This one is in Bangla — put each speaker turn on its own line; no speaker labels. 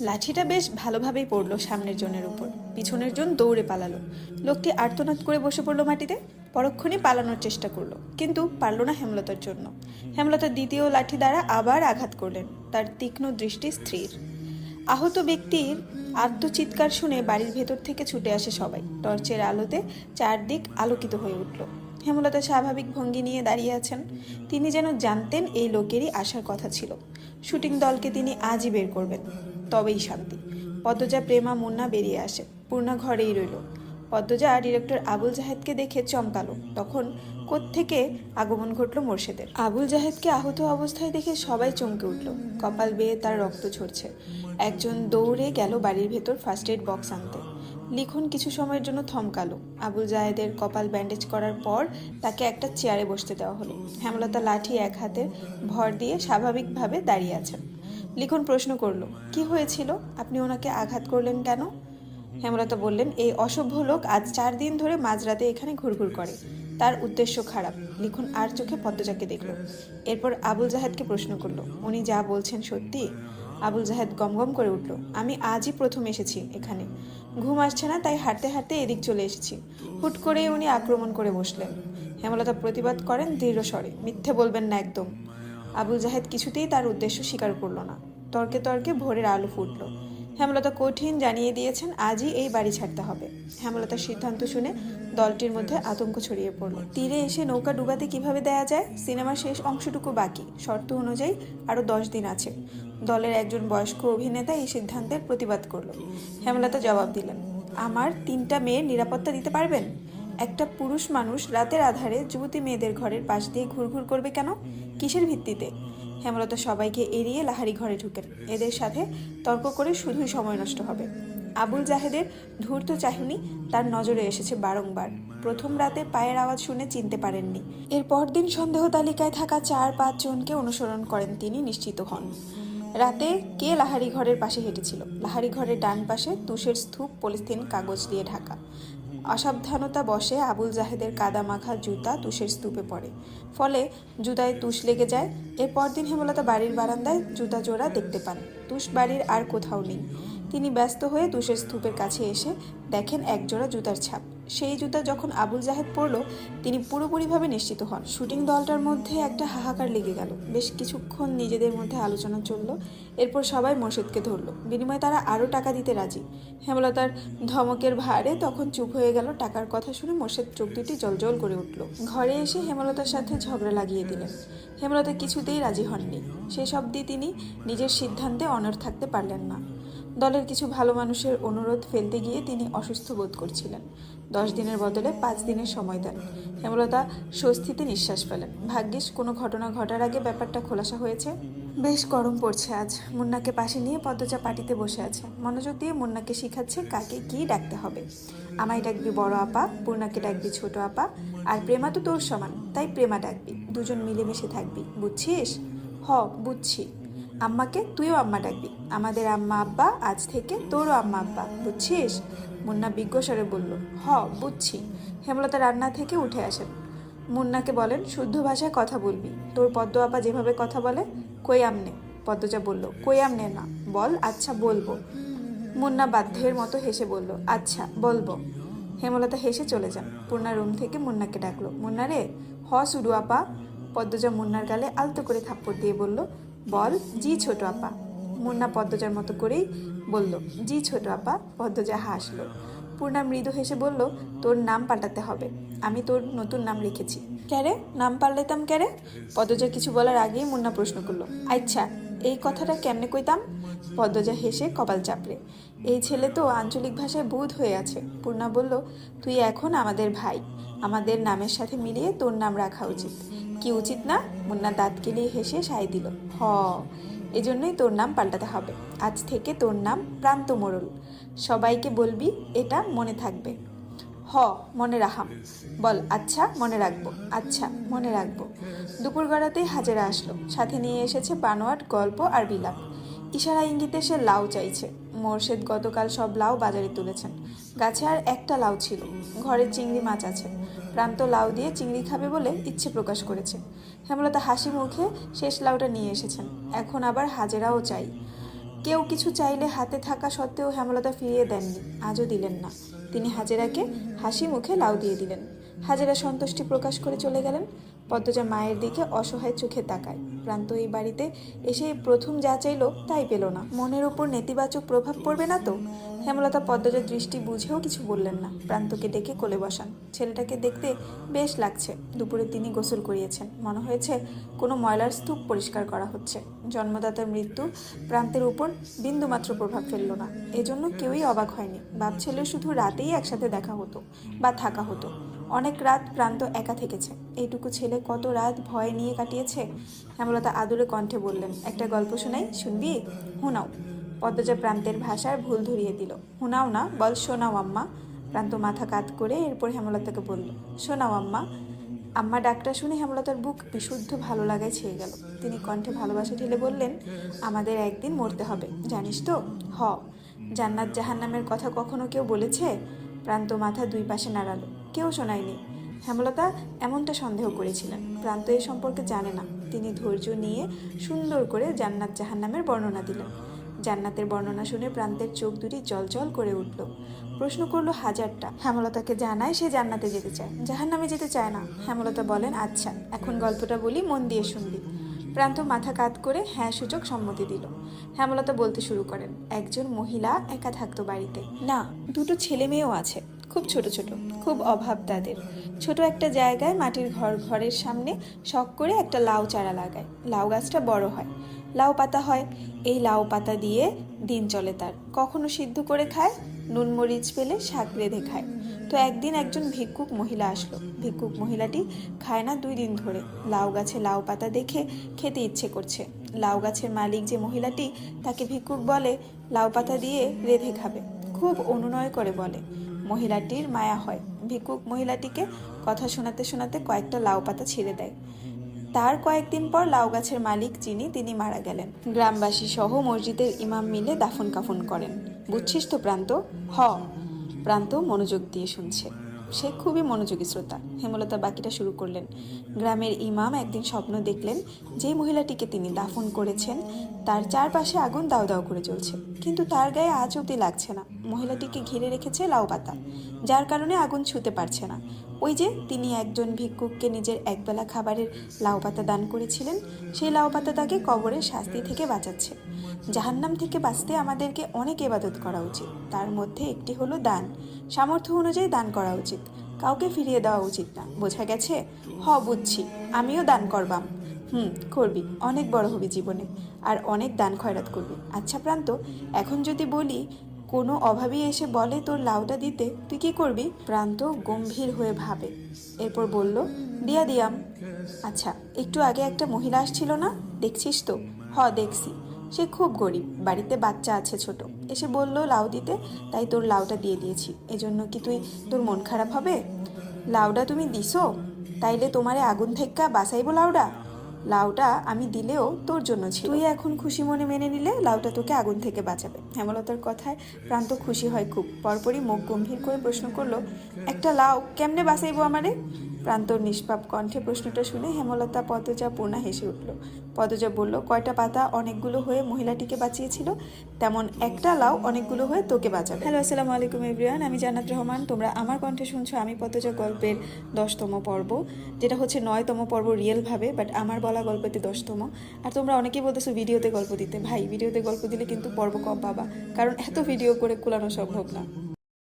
লাঠিটা বেশ ভালোভাবেই পড়ল সামনের জনের উপর। পিছনের জন দৌড়ে পালালো। লোকটি আর্তনাদ করে বসে পড়ল মাটিতে, পরক্ষণে পালানোর চেষ্টা করল, কিন্তু পারল না হেমলতার জন্য। হেমলতা দ্বিতীয় লাঠি দ্বারা আবার আঘাত করলেন। তার তীক্ষ্ণ দৃষ্টি স্থির। আহত ব্যক্তির আত্মচিৎকার শুনে বাড়ির ভেতর থেকে ছুটে আসে সবাই। টর্চের আলোতে চারদিক আলোকিত হয়ে উঠল। হেমলতা স্বাভাবিক ভঙ্গি নিয়ে দাঁড়িয়ে আছেন। তিনি যেন জানতেন এই লোকেরই আসার কথা ছিল। শুটিং দলকে তিনি আজই বের করবেন। তবেই শান্তি। পদ্মজা, প্রেমা, মুন্না বেরিয়ে আসে। পূর্ণা ঘরেই রইল। পদ্মজা ডিরেক্টর আবুল জাহেদকে দেখে চমকালো। তখন কোত্থেকে আগমন ঘটলো মোর্শেদের। আবুল জাহেদকে আহত অবস্থায় দেখে সবাই চমকে উঠল। কপাল বেয়ে তার রক্ত ঝরছে। একজন দৌড়ে গেল বাড়ির ভেতর ফার্স্ট এড বক্স আনতে। লিখন কিছু সময়ের জন্য থমকালো। আবুল জাহেদের কপাল ব্যান্ডেজ করার পর তাকে একটা চেয়ারে বসতে দেওয়া হলো। হেমলতা লাঠি এক হাতে ভর দিয়ে স্বাভাবিকভাবে দাঁড়িয়ে আছেন। লিখন প্রশ্ন করল, কি হয়েছিল? আপনি ওনাকে আঘাত করলেন কেন? হেমলতা বললেন, এই অসভ্য লোক আজ চার দিন ধরে মাঝরাতে এখানে ঘুরঘুর করে। তার উদ্দেশ্য খারাপ। লিখন আর চোখে পদ্মজাকে দেখল। এরপর আবুল জাহেদকে প্রশ্ন করল, উনি যা বলছেন সত্যি? আবুল জাহেদ গমগম করে উঠল, আমি আজই প্রথম এসেছি এখানে। ঘুম আসছে না, তাই হাঁটতে হাঁটতে এদিক চলে এসেছি। হুট করে উনি আক্রমণ করে বসলেন। হেমলতা প্রতিবাদ করেন দৃঢ় স্বরে, মিথ্যে বলবেন না একদম। আবুল জাহেদ কিছুতেই তার উদ্দেশ্য স্বীকার করল না। তর্কে তর্কে ভোরের আলো ফুটল। হেমলতা কঠিন জানিয়ে দিয়েছেন, আজই এই বাড়ি ছাড়তে হবে। হেমলতার সিদ্ধান্ত শুনে দলটির মধ্যে আতঙ্ক ছড়িয়ে পড়ল। তীরে এসে নৌকা ডুবাতে কীভাবে দেয়া যায়, সিনেমার শেষ অংশটুকু বাকি। শর্ত অনুযায়ী আরও দশ দিন আছে। দলের একজন বয়স্ক অভিনেতা এই সিদ্ধান্তের প্রতিবাদ করল। হেমলতা জবাব দিলেন, আমার তিনটা মেয়ের নিরাপত্তা দিতে পারবেন? একটা পুরুষ মানুষ রাতের আধারে যুবতী মেয়েদের ঘরের পাশ দিয়ে ঘুরঘুর করবে কেন? কিসের ভিত্তিতে? হেমলতা সবাইকে এড়িয়ে লাহারি ঘরে ঢুকেন। এদের সাথে তর্ক করে শুধুই সময় নষ্ট হবে। আবুল জাহেদের ধূর্ত চাহনি তার নজরে এসেছে বারংবার। প্রথম রাতে পায়ের আওয়াজ শুনে চিনতে পারেননি। এর পরদিন সন্দেহ তালিকায় থাকা চার, পাঁচ জনকে অনুসরণ করেন তিনি নিশ্চিত হন। রাতে কে লাহারি ঘরের পাশে হেঁটেছিল? লাহারি ঘরের ডান পাশে তুষের স্তূপ, পলিথিন, কাগজ দিয়ে ঢাকা। অসাবধানতা বসে আবুল জাহেদের কাদা মাখা জুতা তুষের স্তূপে পড়ে। ফলে জুতায় তুষ লেগে যায়। এরপর দিন হেমলতা বাড়ির বারান্দায় জুতা জোড়া দেখতে পান। তুষ বাড়ির আর কোথাও নেই। তিনি ব্যস্ত হয়ে তুষের স্তূপের কাছে এসে দেখেন একজোড়া জুতার ছাপ। সেই জুতা যখন আবুল জাহেদ পরল, তিনি পুরোপুরিভাবে নিশ্চিত হন। শুটিং দলটার মধ্যে একটা হাহাকার লেগে গেল। বেশ কিছুক্ষণ নিজেদের মধ্যে আলোচনা চলল, এরপর সবাই মোর্শেদকে ধরলো। বিনিময়ে তারা আরও টাকা দিতে রাজি। হেমলতার ধমকের ভারে তখন চুপ হয়ে গেল। টাকার কথা শুনে মোর্শেদ চোখ দুটি জলজল করে উঠল। ঘরে এসে হেমলতার সাথে ঝগড়া লাগিয়ে দিলেন। হেমলতা কিছুতেই রাজি হননি। সেসব দিয়ে তিনি নিজের সিদ্ধান্তে অনড় থাকতে পারলেন না। দলের কিছু ভালো মানুষের অনুরোধ ফেলতে গিয়ে তিনি অসুস্থ বোধ করছিলেন। দশ দিনের বদলে পাঁচ দিনের সময় দেন। হেমলতা স্বস্তিতে নিঃশ্বাস ফেলেন। ভাগ্যিস কোনো ঘটনা ঘটার আগে ব্যাপারটা খোলাসা হয়েছে। বেশ গরম পড়ছে আজ। মুন্নাকে পাশে নিয়ে পদ্মচা পাটিতে বসে আছে। মনোযোগ দিয়ে মুন্নাকে শিখাচ্ছে কাকে কি ডাকতে হবে। আমায় ডাকবি বড় আপা, পূর্ণাকে ডাকবি ছোট আপা, আর প্রেমা তো তোর সমান, তাই প্রেমা ডাকবি। দুজন মিলেমিশে থাকবি। বুঝছিস? হ, বুঝছি। আম্মাকে তুইও আম্মা ডাকবি। আমাদের আম্মা আব্বা, আজ থেকে তোরও আম্মা আব্বা, বুঝছিস? মুন্না বিজ্ঞস্বরে বলল, হ, বুঝছি। হেমলতা রান্না থেকে উঠে আসেন। মুন্নাকে বলেন, শুদ্ধ ভাষায় কথা বলবি। তোর পদ্ম আপা যেভাবে কথা বলে, কই আমনে পদ্মজা বলল, কই আমনে না বল আচ্ছা বলব। মুন্না বাধ্যের মতো হেসে বলল আচ্ছা বলব। হেমলতা হেসে চলে যান। পূর্ণা রুম থেকে মুন্নাকে ডাকলো, মুন্না রে, হ সুডু আপা। পদ্মজা মুন্নার গালে আলতো করে থাপ্পড় দিয়ে বলল বল, জি ছোট আপা। মুন্না পদ্মজার মতো করেই বলল, জি ছোট আপা, পদ্মজা হাসলো। পূর্ণা মৃদু হেসে বলল, তোর নাম পাল্টাতে হবে। আমি তোর নতুন নাম লিখেছি ক্যারে? নাম পাল্টাইতাম ক্যারে? পদ্মজা কিছু বলার আগেই মুন্না প্রশ্ন করল আচ্ছা এই কথাটা কেমনে কইতাম? পদ্মজা হেসে কপাল চাপড়ে। এই ছেলে তো আঞ্চলিক ভাষায় বুধ হয়ে আছে। পূর্ণা বলল, তুই এখন আমাদের ভাই। আমাদের নামের সাথে মিলিয়ে তোর নাম রাখা উচিত। কি উচিত না? মুন্না দাঁত কেলিয়ে হেসে সায় দিল, হ, এজন্যই তোর নাম পাল্টাতে হবে। আজ থেকে তোর নাম প্রান্ত মোড়ল। সবাইকে বলবি, এটা মনে থাকবে। হ, মনে রাখাম। বল আচ্ছা মনে রাখব আচ্ছা মনে রাখব। দুপুর গড়াতেই হাজেরা আসলো। সাথে নিয়ে এসেছে বানোয়াট, গল্প আর বিলাপ। ইশারা ইঙ্গিতে সে লাউ চাইছে। মোর্শেদ গতকাল সব লাউ বাজারে তুলেছেন। গাছে আর একটা লাউ ছিল। ঘরে চিংড়ি মাছ আছে। প্রান্ত লাউ দিয়ে চিংড়ি খাবে বলে ইচ্ছে প্রকাশ করেছে। হেমলতা হাসি মুখে শেষ লাউটা নিয়ে এসেছেন। এখন আবার হাজেরাও চাই। কেউ কিছু চাইলে হাতে থাকা সত্ত্বেও হেমলতা ফিরিয়ে দেননি। আজও দিলেন না। তিনি হাজেরাকে হাসি মুখে লাউ দিয়ে দিলেন। হাজেরা সন্তুষ্টি প্রকাশ করে চলে গেলেন। পদ্মজা মায়ের দিকে অসহায় চোখে তাকায়। প্রান্ত এই বাড়িতে এসে প্রথম যা চাইলো তাই পেল না। মনের ওপর নেতিবাচক প্রভাব পড়বে না তো? হেমলতা পদ্মজার দৃষ্টি বুঝেও কিছু বললেন না। প্রান্তকে ডেকে কোলে বসান। ছেলেটাকে দেখতে বেশ লাগছে। দুপুরে তিনি গোসল করিয়েছেন। মনে হয়েছে কোনো ময়লার স্তূপ পরিষ্কার করা হচ্ছে। জন্মদাতার মৃত্যু প্রান্তের উপর বিন্দুমাত্র প্রভাব ফেলল না। এজন্য কেউই অবাক হয়নি। বাপ ছেলে শুধু রাতেই একসাথে দেখা হতো বা থাকা হতো। অনেক রাত প্রান্ত একা থেকেছে। এইটুকু ছেলে কত রাত ভয় নিয়ে কাটিয়েছে? হেমলতা আদুরে কণ্ঠে বললেন, একটা গল্প শোনাই, শুনবি? হুনাও। পদ্মজা প্রান্তের ভাষার ভুল ধরিয়ে দিল। হুনাও না, বল শোনাও আম্মা। প্রান্ত মাথা কাত করে এরপর হেমলতাকে বলল, শোনাও আম্মা। আম্মা ডাকটা শুনে হেমলতার বুক বিশুদ্ধ ভালো লাগায় ছেয়ে গেল। তিনি কণ্ঠে ভালোবাসা ঢেলে বললেন, আমাদের একদিন মরতে হবে, জানিস তো? হ। জান্নাত জাহান্নামের কথা কখনো কেউ বলেছে? প্রান্ত মাথা দুই পাশে নাড়ালো। কেউ শোনায়নি। হেমলতা এমনটা সন্দেহ করেছিলেন। প্রান্ত এ সম্পর্কে জানে না। তিনি ধৈর্য নিয়ে সুন্দর করে জান্নাত জাহান্নামের বর্ণনা দিলেন। জান্নাতের বর্ণনা শুনে প্রান্তের চোখ দুটি জলজল করে উঠল। প্রশ্ন করল, হাজারটা? হেমলতাকে জানায়, সে জান্নাতে যেতে চায়। জাহান্নামে যেতে চায় না। হেমলতা বলেন আচ্ছা এখন গল্পটা বলি, মন দিয়ে শুনবি। প্রান্ত মাথা কাত করে হ্যাঁ সূচক সম্মতি দিল। হেমলতা বলতে শুরু করেন, একজন মহিলা একা থাকতো বাড়িতে। না, দুটো ছেলে মেয়েও আছে। খুব ছোট ছোট, খুব অভাব তাদের। ছোট একটা জায়গায় মাটির ঘর, ঘরের সামনে শখ করে একটা লাউ চারা লাগায়। লাউ গাছটা বড় হয়। লাউ পাতা হয়। এই লাউ পাতা দিয়ে দিন চলে তার। কখনো সিদ্ধ করে খায়, নুন মরিচ পেলে শাক রেঁধে খায়। তো একদিন একজন ভিক্ষুক মহিলা আসলো। ভিক্ষুক মহিলাটি খায় না দুই দিন ধরে। লাউ গাছে লাউ পাতা দেখে খেতে ইচ্ছে করছে। লাউ গাছের মালিক যে মহিলাটি, তাকে ভিক্ষুক বলে, লাউ পাতা দিয়ে রেঁধে খাবে। খুব অনুনয় করে বলে মহিলাটির মায়া হয়। ভিক্ষুক মহিলাটিকে কথা শোনাতে শোনাতে কয়েকটা লাউ পাতা ছিঁড়ে দেয়। তার কয়েকদিন পর লাউ গাছের মালিক যিনি, তিনি মারা গেলেন। গ্রামবাসী সহ মসজিদের ইমাম মিলে দাফন কাফন করেন। বুঝছিস তো প্রান্ত, হ, প্রান্ত মনোযোগ দিয়ে শুনছে। সে খুবই মনোযোগী শ্রোতা। হেমলতা বাকিটা শুরু করলেন। গ্রামের ইমাম একদিন স্বপ্ন দেখলেন যে মহিলাটিকে তিনি দাফন করেছেন। তার চারপাশে আগুন দাও দাও করে জ্বলছে। কিন্তু তার গায়ে আজ অব্দি লাগছে না। মহিলাটিকে ঘিরে রেখেছে লাউ পাতা, যার কারণে আগুন ছুতে পারছে না। ওই যে তিনি একজন ভিক্ষুককে নিজের একবেলা খাবারের লাউ পাতা দান করেছিলেন, সেই লাউ পাতা তাকে কবরের শাস্তি থেকে বাঁচাচ্ছে। জাহান্নাম থেকে বাঁচতে আমাদেরকে অনেক এবাদত করা উচিত। তার মধ্যে একটি হলো দান। সামর্থ্য অনুযায়ী দান করা উচিত। কাউকে ফিরিয়ে দেওয়া উচিত না। বোঝা গেছে, হ, বুঝছি। আমিও দান করবাম। হুম, করবি। অনেক বড় হবি জীবনে। আর অনেক দান খয়রাত করবি। আচ্ছা প্রান্ত, এখন যদি বলি, কোনো অভাবী এসে বলে তোর লাউটা দিতে, তুই কি করবি? প্রান্ত গম্ভীর হয়ে ভাবে। এরপর বলল, দিয়া দিয়াম। আচ্ছা একটু আগে একটা মহিলা আসছিল না? দেখছিস তো? হ, দেখছি। সে খুব গরিব, বাড়িতে বাচ্চা আছে ছোট। এসে বলল, লাউ দিতে, তাই তোর লাউটা দিয়ে দিয়েছি। এজন্য কি তুই, তোর মন খারাপ হবে? লাউটা তুমি দিছো? তাইলে তোমারে আগুন থেক্কা বাসাইবো লাউডা লাউটা আমি দিলেও তোর জন্য ছিল। তুই এখন খুশি মনে মেনে নিলে লাউটা তোকে আগুন থেকে বাঁচাবে। হেমলতার কথায় প্রান্ত খুশি হয় খুব। পরপরই মুখ গম্ভীর করে প্রশ্ন করল, একটা লাউ কেমনে বাঁচাইবো আমারে? প্রান্তর নিষ্পাপ কণ্ঠে প্রশ্নটা শুনে হেমলতা পদজা পূর্ণা হেসে উঠল। পদজা বলল, কয়টা পাতা অনেকগুলো হয়ে মহিলাটিকে বাঁচিয়েছিল? তেমন একটা লাউ অনেকগুলো হয়ে তোকে বাঁচাবে। হ্যালো, আসসালামু আলাইকুম এভরিওয়ান, আমি জান্নাত রহমান। তোমরা আমার কণ্ঠে শুনছো আমি পদজা গল্পের দশতম পর্ব, যেটা হচ্ছে নয়তম পর্ব রিয়েলভাবে, বাট আমার বলা গল্পতে দশতম। আর তোমরা অনেকেই বলতেছো ভিডিওতে গল্প দিতে। ভাই, ভিডিওতে গল্প দিলে কিন্তু পর্ব কম পাবা, কারণ এত ভিডিও করে কুলানো সম্ভব না।